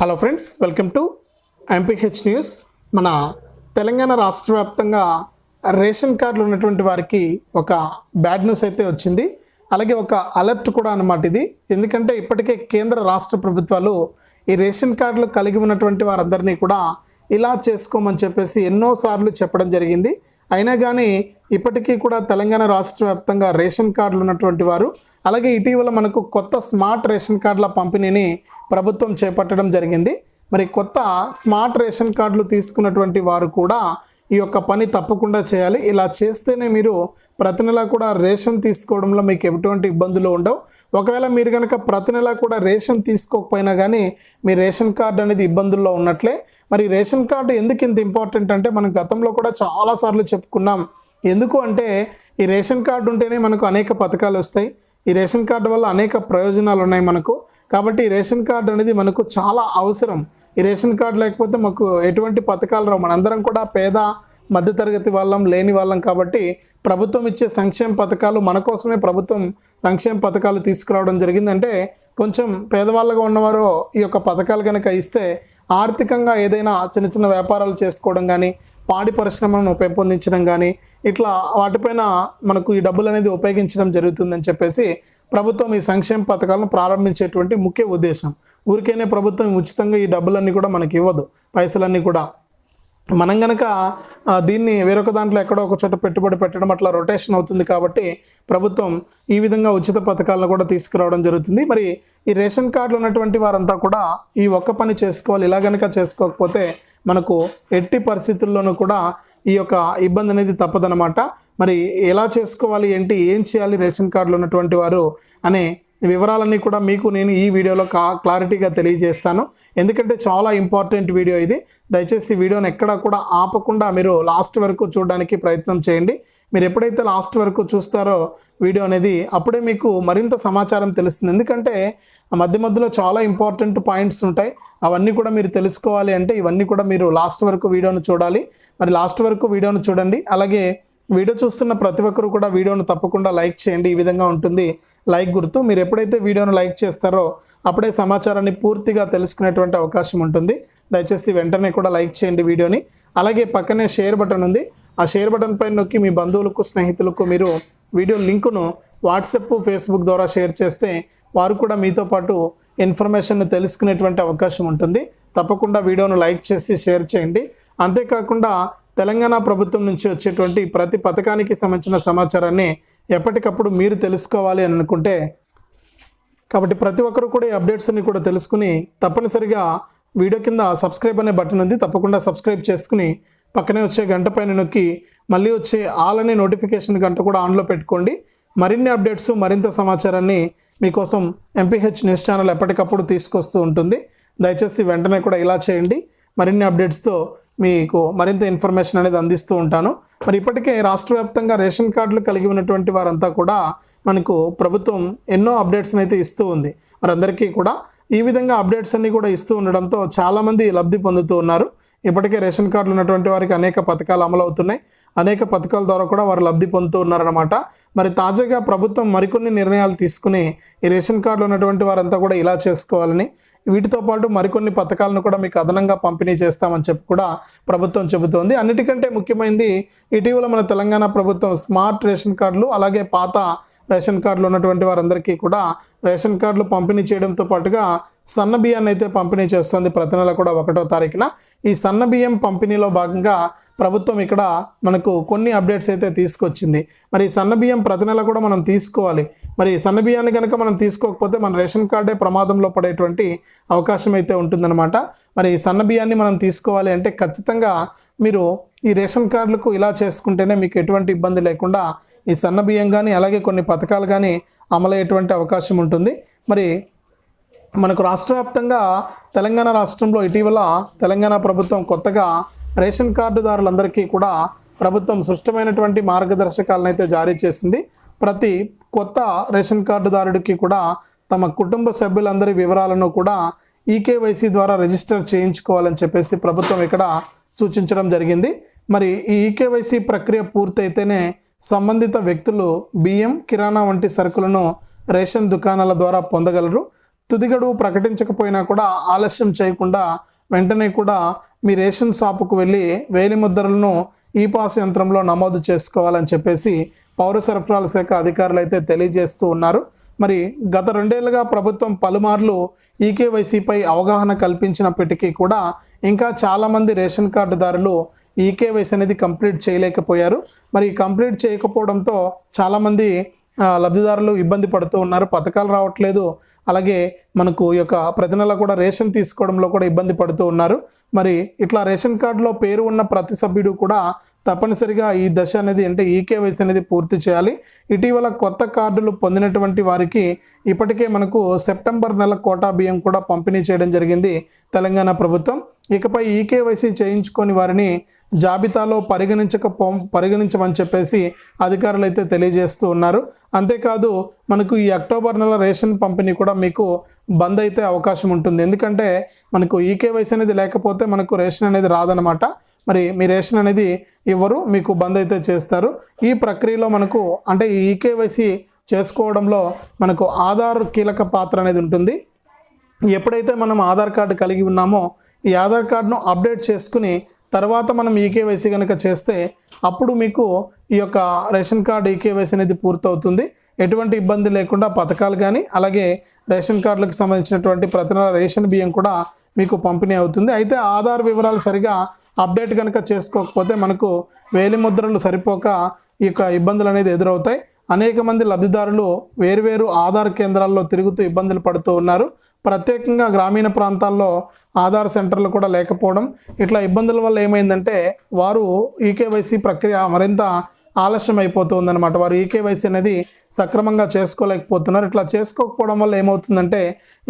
Hello friends welcome to MPH news మన తెలంగాణ రాష్ట్ర వ్యాప్తంగా రేషన్ కార్డులు ఉన్నటువంటి వారికి ఒక బ్యాడ్ న్యూస్ అయితే వచ్చింది. అలాగే ఒక అలర్ట్ కూడా అన్నమాట ఇది. ఎందుకంటే ఇప్పటికే కేంద్ర రాష్ట్ర ప్రభుత్వాలు ఈ రేషన్ కార్డులు కలిగి ఉన్నటువంటి వారందరినీ కూడా ఇలా చేసుకోమని చెప్పేసి ఎన్నోసార్లు చెప్పడం జరిగింది. అయినా కానీ ఇప్పటికీ కూడా తెలంగాణ రాష్ట్ర వ్యాప్తంగా రేషన్ కార్డులు ఉన్నటువంటి వారు అలాగే ఇటీవల మనకు కొత్త స్మార్ట్ రేషన్ కార్డుల పంపిణీని ప్రభుత్వం చేపట్టడం జరిగింది. మరి కొత్త స్మార్ట్ రేషన్ కార్డులు తీసుకున్నటువంటి వారు కూడా ఈ యొక్క పని తప్పకుండా చేయాలి. ఇలా చేస్తేనే మీరు ప్రతి నెల కూడా రేషన్ తీసుకోవడంలో మీకు ఎటువంటి ఇబ్బందులు ఉండవు. ఒకవేళ మీరు కనుక ప్రతి నెల కూడా రేషన్ తీసుకోకపోయినా కానీ మీ రేషన్ కార్డు అనేది ఇబ్బందుల్లో ఉన్నట్లే. మరి రేషన్ కార్డు ఎందుకు ఇంత ఇంపార్టెంట్ అంటే మనం గతంలో కూడా చాలాసార్లు చెప్పుకున్నాం. ఎందుకు అంటే ఈ రేషన్ కార్డు ఉంటేనే మనకు అనేక పథకాలు వస్తాయి. ఈ రేషన్ కార్డు వల్ల అనేక ప్రయోజనాలు ఉన్నాయి మనకు. కాబట్టి ఈ రేషన్ కార్డు అనేది మనకు చాలా అవసరం. ఈ రేషన్ కార్డు లేకపోతే మాకు ఎటువంటి పథకాలు రావు. మనందరం కూడా పేద మధ్యతరగతి వాళ్ళం లేని వాళ్ళం కాబట్టి ప్రభుత్వం ఇచ్చే సంక్షేమ పథకాలు మన కోసమే ప్రభుత్వం సంక్షేమ పథకాలు తీసుకురావడం జరిగిందంటే కొంచెం పేదవాళ్ళగా ఉన్నవారు ఈ యొక్క పథకాలు కనుక ఇస్తే ఆర్థికంగా ఏదైనా చిన్న చిన్న వ్యాపారాలు చేసుకోవడం కానీ పాడి పరిశ్రమను పెంపొందించడం కానీ ఇట్లా వాటిపైన మనకు ఈ డబ్బులు అనేది ఉపయోగించడం జరుగుతుందని చెప్పేసి ప్రభుత్వం ఈ సంక్షేమ పథకాలను ప్రారంభించేటువంటి ముఖ్య ఉద్దేశం. ఊరికైనా ప్రభుత్వం ఉచితంగా ఈ డబ్బులన్నీ కూడా మనకి ఇవ్వదు. పైసలన్నీ కూడా మనం గనక దీన్ని వేరొక దాంట్లో ఎక్కడో ఒక చోట పెట్టుబడి పెట్టడం అట్లా రొటేషన్ అవుతుంది కాబట్టి ప్రభుత్వం ఈ విధంగా ఉచిత పథకాలను కూడా తీసుకురావడం జరుగుతుంది. మరి ఈ రేషన్ కార్డులు ఉన్నటువంటి వారంతా కూడా ఈ ఒక్క పని చేసుకోవాలి. ఇలా గనక చేసుకోకపోతే మనకు ఎట్టి పరిస్థితుల్లోనూ కూడా ఈ యొక్క ఇబ్బంది అనేది తప్పదనమాట మరి ఎలా చేసుకోవాలి? ఏంటి? ఏం చేయాలి? రేషన్ కార్డులు ఉన్నటువంటి వారు అనే వివరాలన్నీ కూడా మీకు నేను ఈ వీడియోలో కా క్లారిటీగా తెలియజేస్తాను. ఎందుకంటే చాలా ఇంపార్టెంట్ వీడియో ఇది. దయచేసి వీడియోని ఎక్కడా కూడా ఆపకుండా మీరు లాస్ట్ వరకు చూడడానికి ప్రయత్నం చేయండి. మీరు ఎప్పుడైతే లాస్ట్ వరకు చూస్తారో వీడియో అనేది అప్పుడే మీకు మరింత సమాచారం తెలుస్తుంది. ఎందుకంటే మధ్య మధ్యలో చాలా ఇంపార్టెంట్ పాయింట్స్ ఉంటాయి. అవన్నీ కూడా మీరు తెలుసుకోవాలి అంటే ఇవన్నీ కూడా మీరు లాస్ట్ వరకు వీడియోను చూడాలి. మరి లాస్ట్ వరకు వీడియోను చూడండి. అలాగే వీడియో చూస్తున్న ప్రతి ఒక్కరు కూడా వీడియోను తప్పకుండా లైక్ చేయండి. ఈ విధంగా ఉంటుంది. లైక్ గుర్తు. మీరు ఎప్పుడైతే వీడియోను లైక్ చేస్తారో అప్పుడే సమాచారాన్ని పూర్తిగా తెలుసుకునేటువంటి అవకాశం ఉంటుంది. దయచేసి వెంటనే కూడా లైక్ చేయండి వీడియోని. అలాగే పక్కనే షేర్ బటన్ ఉంది. ఆ షేర్ బటన్ పైన నొక్కి మీ బంధువులకు స్నేహితులకు మీరు వీడియో లింకును వాట్సాప్ ఫేస్బుక్ ద్వారా షేర్ చేస్తే వారు కూడా మీతో పాటు ఇన్ఫర్మేషన్ తెలుసుకునేటువంటి అవకాశం ఉంటుంది. తప్పకుండా వీడియోను లైక్ చేసి షేర్ చేయండి. అంతేకాకుండా తెలంగాణ ప్రభుత్వం నుంచి వచ్చేటువంటి ప్రతి పథకానికి సంబంధించిన సమాచారాన్ని ఎప్పటికప్పుడు మీరు తెలుసుకోవాలి అని అనుకుంటే కాబట్టి ప్రతి ఒక్కరు కూడా ఈ అప్డేట్స్ని కూడా తెలుసుకుని తప్పనిసరిగా వీడియో కింద సబ్స్క్రైబ్ అనే బటన్ ఉంది. తప్పకుండా సబ్స్క్రైబ్ చేసుకుని పక్కనే వచ్చే గంట పైన నొక్కి మళ్ళీ వచ్చే ఆల్ అనే నోటిఫికేషన్ గంట కూడా ఆన్లో పెట్టుకోండి. మరిన్ని అప్డేట్స్ మరింత సమాచారాన్ని మీకోసం ఎంపీహెచ్ న్యూస్ ఛానల్ ఎప్పటికప్పుడు తీసుకొస్తూ ఉంటుంది. దయచేసి వెంటనే కూడా ఇలా చేయండి. మరిన్ని అప్డేట్స్తో మీకు మరింత ఇన్ఫర్మేషన్ అనేది అందిస్తూ ఉంటాను. మరి ఇప్పటికే రాష్ట్ర వ్యాప్తంగా రేషన్ కార్డులు కలిగి ఉన్నటువంటి వారంతా కూడా మనకు ప్రభుత్వం ఎన్నో అప్డేట్స్ని అయితే ఇస్తూ ఉంది. వారందరికీ కూడా ఈ విధంగా అప్డేట్స్ అన్నీ కూడా ఇస్తూ ఉండడంతో చాలామంది లబ్ధి పొందుతూ ఉన్నారు. ఇప్పటికే రేషన్ కార్డులు ఉన్నటువంటి వారికి అనేక పథకాలు అమలు అవుతున్నాయి అనేక పథకాల ద్వారా కూడా వారు లబ్ధి పొందుతూ ఉన్నారన్నమాట. మరి తాజాగా ప్రభుత్వం మరికొన్ని నిర్ణయాలు తీసుకుని ఈ రేషన్ కార్డులు ఉన్నటువంటి వారంతా కూడా ఇలా చేసుకోవాలని వీటితో పాటు మరికొన్ని పథకాలను కూడా మీకు అదనంగా పంపిణీ చేస్తామని చెప్పి కూడా ప్రభుత్వం చెబుతోంది. అన్నిటికంటే ముఖ్యమైనది ఇటీవల మన తెలంగాణ ప్రభుత్వం స్మార్ట్ రేషన్ కార్డులు అలాగే పాత రేషన్ కార్డులు ఉన్నటువంటి వారందరికీ కూడా రేషన్ కార్డులు పంపిణీ చేయడంతో పాటుగా సన్న బియ్యాన్ని అయితే పంపిణీ చేస్తుంది ప్రతి నెల కూడా ఒకటో తారీఖున. ఈ సన్న బియ్యం పంపిణీలో భాగంగా ప్రభుత్వం ఇక్కడ మనకు కొన్ని అప్డేట్స్ అయితే తీసుకొచ్చింది. మరి ఈ సన్న బియ్యం ప్రతి నెల కూడా మనం తీసుకోవాలి. మరి సన్న బియ్యాన్ని కనుక మనం తీసుకోకపోతే మన రేషన్ కార్డే ప్రమాదంలో పడేటువంటి అవకాశం అయితే ఉంటుందన్నమాట. మరి ఈ సన్న బియ్యాన్ని మనం తీసుకోవాలి అంటే ఖచ్చితంగా మీరు ఈ రేషన్ కార్డులకు ఇలా చేసుకుంటేనే మీకు ఎటువంటి ఇబ్బంది లేకుండా ఈ సన్న బియ్యం కానీ అలాగే కొన్ని పథకాలు కానీ అమలయ్యేటువంటి అవకాశం ఉంటుంది. మరి మనకు రాష్ట్ర వ్యాప్తంగా తెలంగాణ రాష్ట్రంలో ఇటీవల తెలంగాణ ప్రభుత్వం కొత్తగా రేషన్ కార్డుదారులందరికీ కూడా ప్రభుత్వం సృష్టమైనటువంటి మార్గదర్శకాలను అయితే జారీ చేసింది. ప్రతి కొత్త రేషన్ కార్డుదారుడికి కూడా తమ కుటుంబ సభ్యులందరి వివరాలను కూడా ఈకేవైసీ ద్వారా రిజిస్టర్ చేయించుకోవాలని చెప్పేసి ప్రభుత్వం ఇక్కడ సూచించడం జరిగింది. మరి ఈ ఈకేవైసీ ప్రక్రియ పూర్తయితేనే సంబంధిత వ్యక్తులు బియ్యం కిరాణా వంటి సరుకులను రేషన్ దుకాణాల ద్వారా పొందగలరు. తుది గడువు ప్రకటించకపోయినా కూడా ఆలస్యం చేయకుండా వెంటనే కూడా మీ రేషన్ షాపుకు వెళ్ళి వేలి ముద్రలను ఈ పాస్ యంత్రంలో నమోదు చేసుకోవాలని చెప్పేసి పౌర సరఫరాల శాఖ అధికారులు అయితే తెలియజేస్తూ ఉన్నారు. మరి గత రెండేళ్ళుగా ప్రభుత్వం పలుమార్లు ఈకేవైసీపై అవగాహన కల్పించినప్పటికీ కూడా ఇంకా చాలామంది రేషన్ కార్డుదారులు ఈకేవైసీ అనేది కంప్లీట్ చేయలేకపోయారు. మరి కంప్లీట్ చేయకపోవడంతో చాలామంది లబ్ధిదారులు ఇబ్బంది పడుతూ ఉన్నారు. పథకాలు రావట్లేదు. అలాగే మనకు ఈ యొక్క ప్రతి నెల కూడా రేషన్ తీసుకోవడంలో కూడా ఇబ్బంది పడుతూ ఉన్నారు. మరి ఇట్లా రేషన్ కార్డులో పేరు ఉన్న ప్రతి సభ్యుడు కూడా తప్పనిసరిగా ఈ దశ అనేది అంటే ఈకేవైసీ అనేది పూర్తి చేయాలి. ఇటీవల కొత్త కార్డులు పొందినటువంటి వారికి ఇప్పటికే మనకు సెప్టెంబర్ నెల కోటా బియ్యం కూడా పంపిణీ చేయడం జరిగింది తెలంగాణ ప్రభుత్వం. ఇకపై ఈకేవైసీ చేయించుకొని వారిని జాబితాలో పరిగణించక పరిగణించమని చెప్పేసి అధికారులు అయితే తెలియజేస్తూ ఉన్నారు. అంతేకాదు మనకు ఈ అక్టోబర్ నెల రేషన్ పంపిణీ కూడా మీకు బంద్ అయితే అవకాశం ఉంటుంది. ఎందుకంటే మనకు ఈకేవైసీ అనేది లేకపోతే మనకు రేషన్ అనేది రాదనమాట మరి మీ రేషన్ అనేది ఇవ్వరు మీకు బంద్ అయితే చేస్తారు. ఈ ప్రక్రియలో మనకు అంటే ఈ ఈకేవైసీ చేసుకోవడంలో మనకు ఆధార్ కీలక పాత్ర అనేది ఉంటుంది. ఎప్పుడైతే మనం ఆధార్ కార్డు కలిగి ఉన్నామో ఈ ఆధార్ కార్డును అప్డేట్ చేసుకుని తర్వాత మనం ఈకేవైసీ కనుక చేస్తే అప్పుడు మీకు ఈ యొక్క రేషన్ కార్డు ఈకేవైసీ అనేది పూర్తవుతుంది. ఎటువంటి ఇబ్బంది లేకుండా పథకాలు కానీ అలాగే రేషన్ కార్డులకు సంబంధించినటువంటి ప్రతి నెల రేషన్ బియ్యం కూడా మీకు పంపిణీ అవుతుంది. అయితే ఆధార్ వివరాలు సరిగా అప్డేట్ కనుక చేసుకోకపోతే మనకు వేలి ముద్రలు సరిపోక ఈ యొక్క ఇబ్బందులు అనేది ఎదురవుతాయి. అనేక మంది లబ్ధిదారులు వేరువేరు ఆధార్ కేంద్రాల్లో తిరుగుతూ ఇబ్బందులు పడుతూ ఉన్నారు. ప్రత్యేకంగా గ్రామీణ ప్రాంతాల్లో ఆధార్ సెంటర్లు కూడా లేకపోవడం ఇట్లా ఇబ్బందుల వల్ల ఏమైందంటే వారు ఈకేవైసీ ప్రక్రియ మరింత ఆలస్యం అయిపోతుందన్నమాట వారు ఈకేవైసీ అనేది సక్రమంగా చేసుకోలేకపోతున్నారు. ఇట్లా చేసుకోకపోవడం వల్ల ఏమవుతుందంటే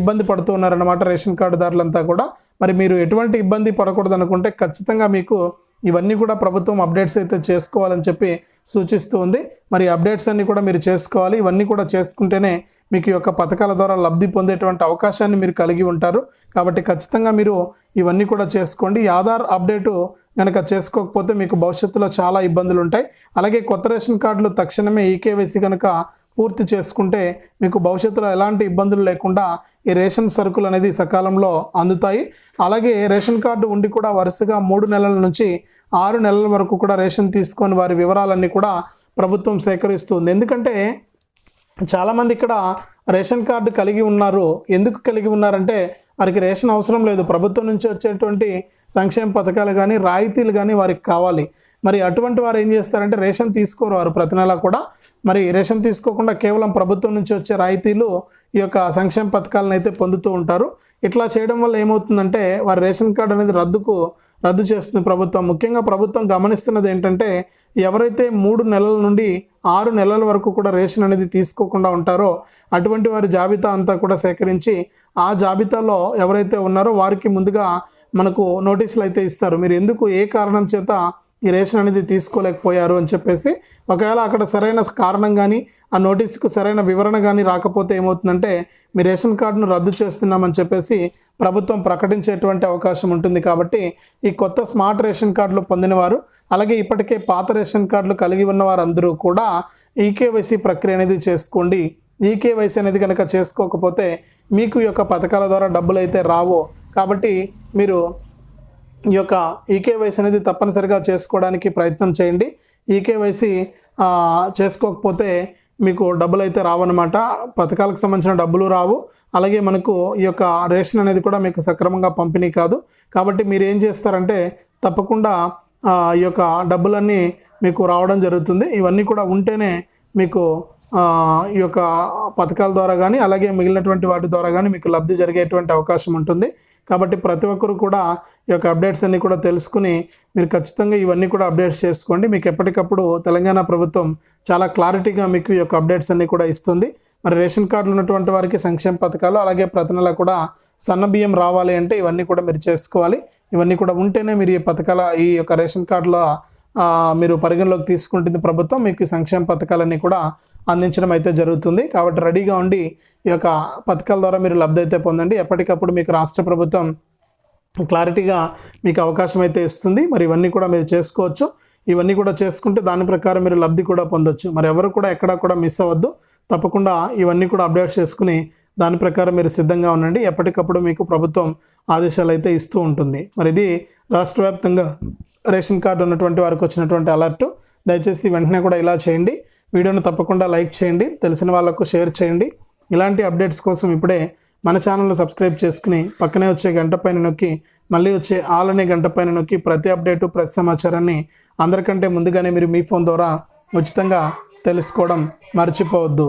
ఇబ్బంది పడుతున్నారన్నమాట రేషన్ కార్డుదారులంతా కూడా. మరి మీరు ఎటువంటి ఇబ్బంది పడకూడదు అనుకుంటే ఖచ్చితంగా మీకు ఇవన్నీ కూడా ప్రభుత్వం అప్డేట్స్ అయితే చేసుకోవాలని చెప్పి సూచిస్తూ ఉంది. మరి అప్డేట్స్ అన్నీ కూడా మీరు చేసుకోవాలి. ఇవన్నీ కూడా చేసుకుంటేనే మీకు ఈ యొక్క పథకాల ద్వారా లబ్ధి పొందేటువంటి అవకాశాన్ని మీరు కలిగి ఉంటారు. కాబట్టి ఖచ్చితంగా మీరు ఇవన్నీ కూడా చేసుకోండి. ఈ ఆధార్ అప్డేటు కనుక చేసుకోకపోతే మీకు భవిష్యత్తులో చాలా ఇబ్బందులు ఉంటాయి అలాగే కొత్త రేషన్ కార్డులు తక్షణమే ఈకేవైసీ కనుక పూర్తి చేసుకుంటే మీకు భవిష్యత్తులో ఎలాంటి ఇబ్బందులు లేకుండా ఈ రేషన్ సరుకులు అనేది సకాలంలో అందుతాయి. అలాగే రేషన్ కార్డు ఉండి కూడా వరుసగా మూడు నెలల నుంచి ఆరు నెలల వరకు కూడా రేషన్ తీసుకొని వారి వివరాలన్నీ కూడా ప్రభుత్వం సేకరిస్తుంది. ఎందుకంటే చాలామంది ఇక్కడ రేషన్ కార్డు కలిగి ఉన్నారు. ఎందుకు కలిగి ఉన్నారంటే వారికి రేషన్ అవసరం లేదు. ప్రభుత్వం నుంచి వచ్చేటువంటి సంక్షేమ పథకాలు కానీ రాయితీలు కానీ వారికి కావాలి. మరి అటువంటి వారు ఏం చేస్తారంటే రేషన్ తీసుకోరు వారు ప్రతి నెల కూడా. మరి రేషన్ తీసుకోకుండా కేవలం ప్రభుత్వం నుంచి వచ్చే రాయితీలు ఈ యొక్క సంక్షేమ పథకాలను అయితే పొందుతూ ఉంటారు. ఇట్లా చేయడం వల్ల ఏమవుతుందంటే వారి రేషన్ కార్డు అనేది రద్దుకు రద్దు చేస్తుంది ప్రభుత్వం. ముఖ్యంగా ప్రభుత్వం గమనిస్తున్నది ఏంటంటే ఎవరైతే మూడు నెలల నుండి ఆరు నెలల వరకు కూడా రేషన్ అనేది తీసుకోకుండా ఉంటారో అటువంటి వారి జాబితా అంతా కూడా సేకరించి ఆ జాబితాలో ఎవరైతే ఉన్నారో వారికి ముందుగా మనకు నోటీసులు అయితే ఇస్తారు. మీరు ఎందుకు ఏ కారణం చేత ఈ రేషన్ అనేది తీసుకోలేకపోయారు అని చెప్పేసి ఒకవేళ అక్కడ సరైన కారణం కానీ ఆ నోటీస్కు సరైన వివరణ కానీ రాకపోతే ఏమవుతుందంటే మీ రేషన్ కార్డును రద్దు చేస్తున్నామని చెప్పేసి ప్రభుత్వం ప్రకటించేటువంటి అవకాశం ఉంటుంది కాబట్టి ఈ కొత్త స్మార్ట్ రేషన్ కార్డులు పొందినవారు అలాగే ఇప్పటికే పాత రేషన్ కార్డులు కలిగి ఉన్న వారందరూ కూడా ఈకేవైసీ ప్రక్రియ అనేది చేసుకోండి. ఈకేవైసీ అనేది కనుక చేసుకోకపోతే మీకు ఈ యొక్క పథకాల ద్వారా డబ్బులు అయితే రావు. కాబట్టి మీరు ఈ యొక్క ఈకేవైసీ అనేది తప్పనిసరిగా చేసుకోవడానికి ప్రయత్నం చేయండి. ఈకేవైసీ చేసుకోకపోతే మీకు డబ్బులు అయితే రావన్నమాట. పథకాలకు సంబంధించిన డబ్బులు రావు. అలాగే మనకు ఈ యొక్క రేషన్ అనేది కూడా మీకు సక్రమంగా పంపిణీ కాదు. కాబట్టి మీరు ఏం చేస్తారంటే తప్పకుండా ఈ యొక్క డబ్బులన్నీ మీకు రావడం జరుగుతుంది. ఇవన్నీ కూడా ఉంటేనే మీకు ఈ యొక్క పథకాల ద్వారా కానీ అలాగే మిగిలినటువంటి వాటి ద్వారా కానీ మీకు లబ్ధి జరిగేటువంటి అవకాశం ఉంటుంది. కాబట్టి ప్రతి ఒక్కరు కూడా ఈ యొక్క అప్డేట్స్ అన్నీ కూడా తెలుసుకుని మీరు ఖచ్చితంగా ఇవన్నీ కూడా అప్డేట్స్ చేసుకోండి. మీకు ఎప్పటికప్పుడు తెలంగాణ ప్రభుత్వం చాలా క్లారిటీగా మీకు ఈ యొక్క అప్డేట్స్ అన్నీ కూడా ఇస్తుంది. మరి రేషన్ కార్డులు ఉన్నటువంటి వారికి సంక్షేమ పథకాలు అలాగే ప్రతి నెల కూడా సన్న బియ్యం రావాలి అంటే ఇవన్నీ కూడా మీరు చేసుకోవాలి. ఇవన్నీ కూడా ఉంటేనే మీరు ఈ పథకాల ఈ యొక్క రేషన్ కార్డులో మీరు పరిగణలోకి తీసుకుంటుంది ప్రభుత్వం. మీకు సంక్షేమ పథకాలన్నీ కూడా అందించడం అయితే జరుగుతుంది. కాబట్టి రెడీగా ఉండి ఈ యొక్క పథకాల ద్వారా మీరు లబ్ధి అయితే పొందండి. ఎప్పటికప్పుడు మీకు రాష్ట్ర ప్రభుత్వం క్లారిటీగా మీకు అవకాశం అయితే ఇస్తుంది. మరి ఇవన్నీ కూడా మీరు చేసుకోవచ్చు. ఇవన్నీ కూడా చేసుకుంటే దాని ప్రకారం మీరు లబ్ధి కూడా పొందొచ్చు. మరి ఎవరు కూడా ఎక్కడా కూడా మిస్ అవ్వద్దు. తప్పకుండా ఇవన్నీ కూడా అప్డేట్ చేసుకుని దాని ప్రకారం మీరు సిద్ధంగా ఉండండి. ఎప్పటికప్పుడు మీకు ప్రభుత్వం ఆదేశాలు అయితే ఇస్తూ ఉంటుంది. మరి ఇది రాష్ట్ర వ్యాప్తంగా రేషన్ కార్డు ఉన్నటువంటి వారికి వచ్చినటువంటి అలర్ట్. దయచేసి వెంటనే కూడా ఇలా చేయండి. వీడియోను తప్పకుండా లైక్ చేయండి తెలిసిన వాళ్ళకు షేర్ చేయండి. ఇలాంటి అప్డేట్స్ కోసం ఇప్పుడే మన ఛానల్ను సబ్స్క్రైబ్ చేసుకుని పక్కనే వచ్చే గంట పైన నొక్కి మళ్ళీ వచ్చే ఆల్ అనే గంట పైన నొక్కి ప్రతి అప్డేటు ప్రతి సమాచారాన్ని అందరికంటే ముందుగానే మీరు మీ ఫోన్ ద్వారా ఉచితంగా తెలుసుకోవడం మర్చిపోవద్దు.